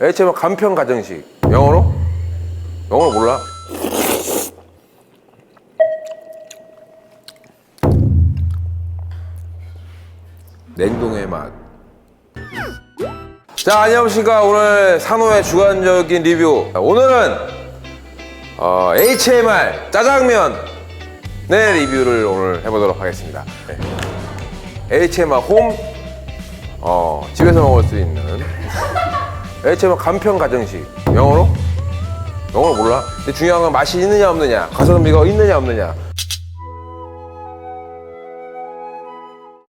HM 간편 가정식 영어로? 영어로 몰라? 냉동의 맛. 자, 안녕하십니까. 오늘 산호의 주관적인 리뷰. 자, 오늘은 어, HMR 짜장면의 리뷰를 오늘 해보도록 하겠습니다. 네. HMR 홈 어, 집에서 먹을 수 있는 HMR 간편 가정식. 영어로? 영어로 몰라? 근데 중요한 건 맛이 있느냐 없느냐? 가성비가 있느냐 없느냐?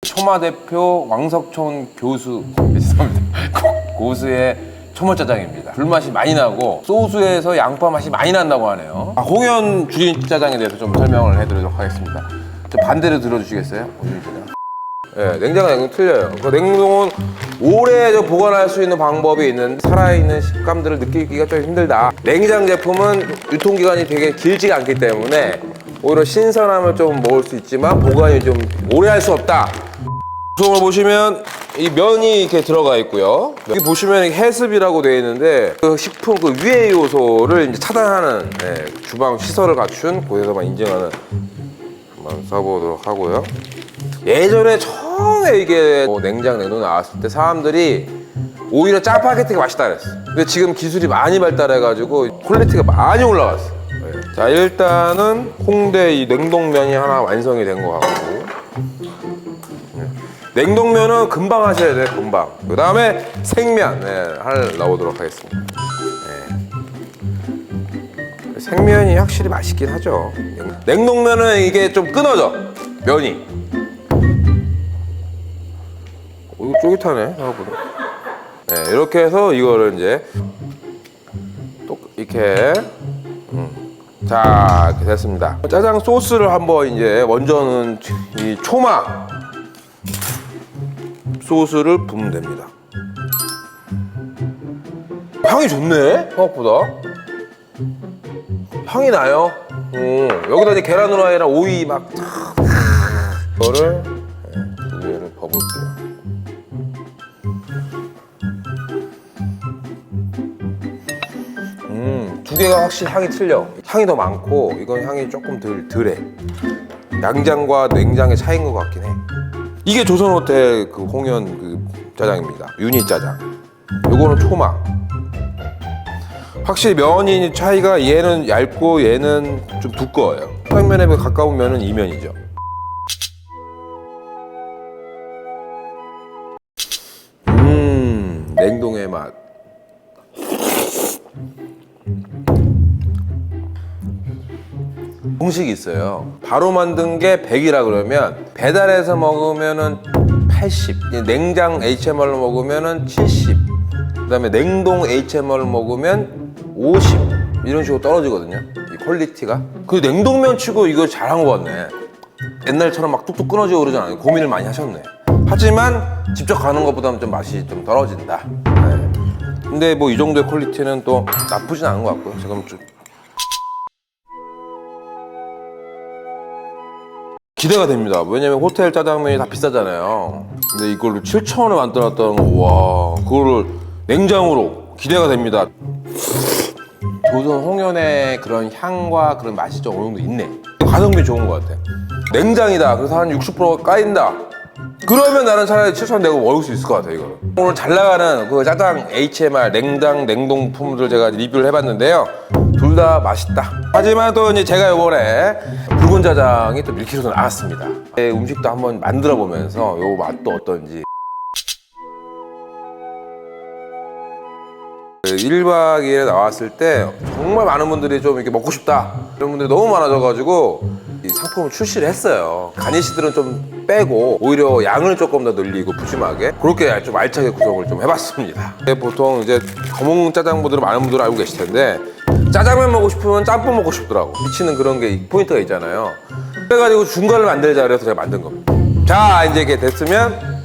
초마 대표 왕석촌 교수. 네, 죄송합니다. 고- 고수의 초모짜장입니다. 불맛이 많이 나고 소스에서 양파 맛이 많이 난다고 하네요. 아, 홍현 주인 짜장에 대해서 좀 설명을 해드리도록 하겠습니다. 좀 반대로 들어주시겠어요? 예, 냉장과 냉동 틀려요. 그 냉동은 오래 저 보관할 수 있는 방법이 있는 살아있는 식감들을 느끼기가 좀 힘들다. 냉장 제품은 유통기간이 되게 길지가 않기 때문에 오히려 신선함을 좀 먹을 수 있지만 보관이 좀 오래 할 수 없다. 구성을 보시면 이 면이 이렇게 들어가 있고요. 여기 보시면 해습이라고 되어 있는데 그 식품 그 유해 요소를 이제 차단하는 예, 주방 시설을 갖춘 곳에서만 인증하는 한번 써보도록 하고요. 예전에 처음 에 이게 뭐 냉장 냉동 나왔을 때 사람들이 오히려 짜파게티가 맛있다 그랬어. 근데 지금 기술이 많이 발달해가지고 퀄리티가 많이 올라갔어. 네. 자 일단은 홍대 이 냉동면이 하나 완성이 된것 같고 네. 냉동면은 금방 하셔야 돼 금방. 그 다음에 생면 네, 하나 넣어보도록 하겠습니다. 네. 생면이 확실히 맛있긴 하죠. 냉- 냉동면은 이게 좀 끊어져 면이. 이거 쫄깃하네 생각보다. 네, 이렇게 해서 이거를 이제 또 이렇게 음. 자 이렇게 됐습니다. 짜장 소스를 한번 이제 먼저는 이 초마 소스를 부으면 됩니다. 향이 좋네 생각보다. 향이 나요. 음, 여기다 이제 계란 후라이랑 오이 막 탁. 이거를 네, 두 개를 버볼게요. 두 개가 확실히 향이 틀려. 향이 더 많고 이건 향이 조금 덜 덜해. 양장과 냉장의 차이인 것 같긴 해. 이게 조선호텔 그 홍현 그 짜장입니다. 유니 짜장. 요거는 초마. 확실히 면이 차이가 얘는 얇고 얘는 좀 두꺼워요. 평면에 가까운 면은 이 면이죠. 공식이 있어요. 바로 만든 게 100이라 그러면 배달해서 먹으면은 80, 냉장 HMR로 먹으면은 70, 그다음에 냉동 HMR로 먹으면 50 이런 식으로 떨어지거든요. 이 퀄리티가. 그 냉동면 치고 이거 잘한 것 같네. 옛날처럼 막 뚝뚝 끊어지고 그러지 않아요. 고민을 많이 하셨네. 하지만 직접 가는 것보다는 좀 맛이 좀 떨어진다. 네. 근데 뭐 이 정도의 퀄리티는 또 나쁘진 않은 것 같고요. 지금 좀 기대가 됩니다. 왜냐면 호텔 짜장면이 다 비싸잖아요. 근데 이걸로 7,000원에 만들었다는 거, 와, 그거를 냉장으로 기대가 됩니다. 조선 홍연의 그런 향과 그런 맛이 좀 어느 정도 있네. 가성비 좋은 것 같아. 냉장이다. 그래서 한 60%가 까인다. 그러면 나는 차라리 7,000원 내고 먹을 수 있을 것 같아, 이거는. 오늘 잘 나가는 그 짜장 HMR 냉장 냉동품들 제가 리뷰를 해봤는데요. 둘 다 맛있다. 하지만 또 이제 제가 이번에 붉은 짜장이 또 밀키로도 나왔습니다. 네, 음식도 한번 만들어 보면서 요 맛도 어떤지. 1박 2일에 나왔을 때 정말 많은 분들이 좀 이렇게 먹고 싶다 이런 분들이 너무 많아져가지고 이 상품을 출시를 했어요 간이시들은 좀 빼고 오히려 양을 조금 더 늘리고 푸짐하게 그렇게 좀 알차게 구성을 좀 해봤습니다 보통 이제 검은 짜장분들은 많은 분들 알고 계실 텐데 짜장면 먹고 싶으면 짬뽕 먹고 싶더라고 미치는 그런 게 포인트가 있잖아요 그래가지고 중간을 만들자 그래서 제가 만든 겁니다 자 이제 이게 됐으면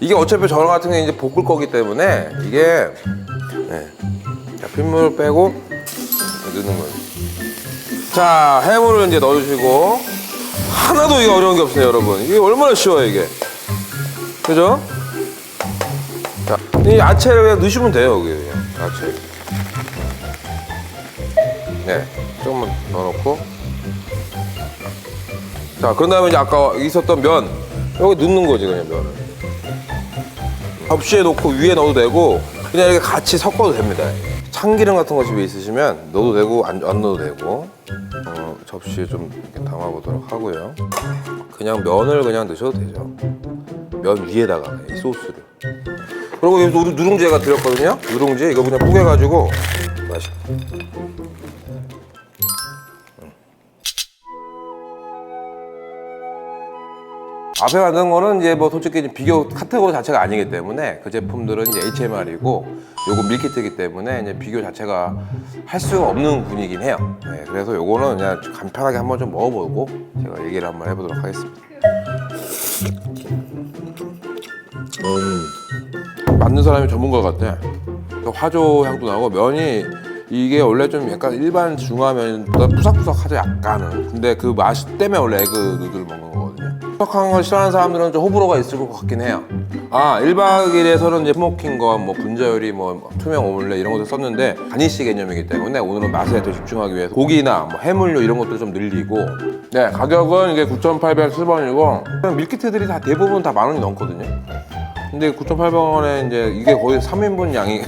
이게 어차피 저 같은 경우에 이제 볶을 거기 때문에 이게 네. 자, 핏물을 빼고 넣는 거예요. 자, 해물을 이제 넣어주시고 하나도 이게 어려운 게 없어요, 여러분. 이게 얼마나 쉬워요, 이게. 그죠? 자, 이 야채를 그냥 넣으시면 돼요, 여기 야채. 네, 조금만 더 넣고. 자, 그런 다음에 이제 아까 있었던 면 여기 넣는 거지 그냥 면을. 접시에 놓고 위에 넣어도 되고 그냥 이렇게 같이 섞어도 됩니다. 참기름 같은 거 집에 있으시면 넣어도 되고 안, 안 넣어도 되고 어, 접시에 좀 이렇게 담아보도록 하고요. 그냥 면을 그냥 넣으셔도 되죠. 면 위에다가 이 소스를. 그리고 여기 우리 누룽지가 들었거든요. 누룽지 이거 그냥 뽀개가지고 맛있. 앞에 만든 거는 이제 뭐 솔직히 비교 카테고리 자체가 아니기 때문에 그 제품들은 이제 HMR이고 요거 밀키트이기 때문에 이제 비교 자체가 할 수가 없는 분이긴 해요. 네, 그래서 요거는 그냥 간편하게 한번 좀 먹어보고 제가 얘기를 한번 해보도록 하겠습니다. 음, 맞는 사람이 전문가 같아. 그 화조 향도 나고 면이 이게 원래 좀 약간 일반 중화면보다 푸석푸석하죠 약간은. 근데 그 맛 때문에 원래 에그 누들 먹는 거 푸석한 걸 싫어하는 사람들은 좀 호불호가 있을 것 같긴 해요. 아 1박 2일에서는 이제 스모킹과 뭐 분자 요리, 뭐 투명 오믈렛 이런 것들 썼는데 간이시 개념이기 때문에 오늘은 맛에 더 집중하기 위해서 고기나 뭐 해물류 이런 것들 좀 늘리고 네 가격은 이게 9,810원이고 밀키트들이 다 대부분 다 만 원이 넘거든요. 근데 9,800원에 이제 이게 거의 3인분 양이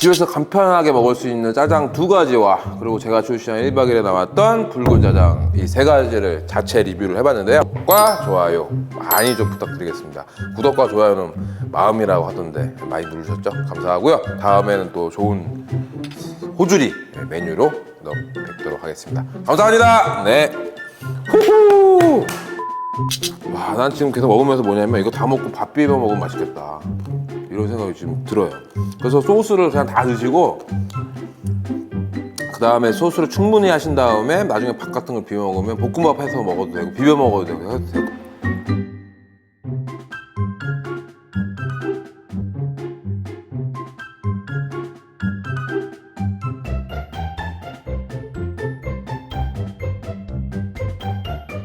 집에서 간편하게 먹을 수 있는 짜장 두 가지와 그리고 제가 출시한 1박 2일에 나왔던 붉은 짜장 이 세 가지를 자체 리뷰를 해봤는데요. 구독과 좋아요 많이 좀 부탁드리겠습니다. 구독과 좋아요는 마음이라고 하던데 많이 누르셨죠? 감사하고요. 다음에는 또 좋은 호주리 메뉴로 또 뵙도록 하겠습니다. 감사합니다. 네. 후후. 와, 난 지금 계속 먹으면서 뭐냐면 이거 다 먹고 밥 비벼 먹으면 맛있겠다. 이런 생각이 지금 들어요. 그래서 소스를 그냥 다 드시고 그 다음에 소스를 충분히 하신 다음에 나중에 밥 같은 걸 비벼 먹으면 볶음밥 해서 먹어도 되고 비벼 먹어도 되고 해도 되고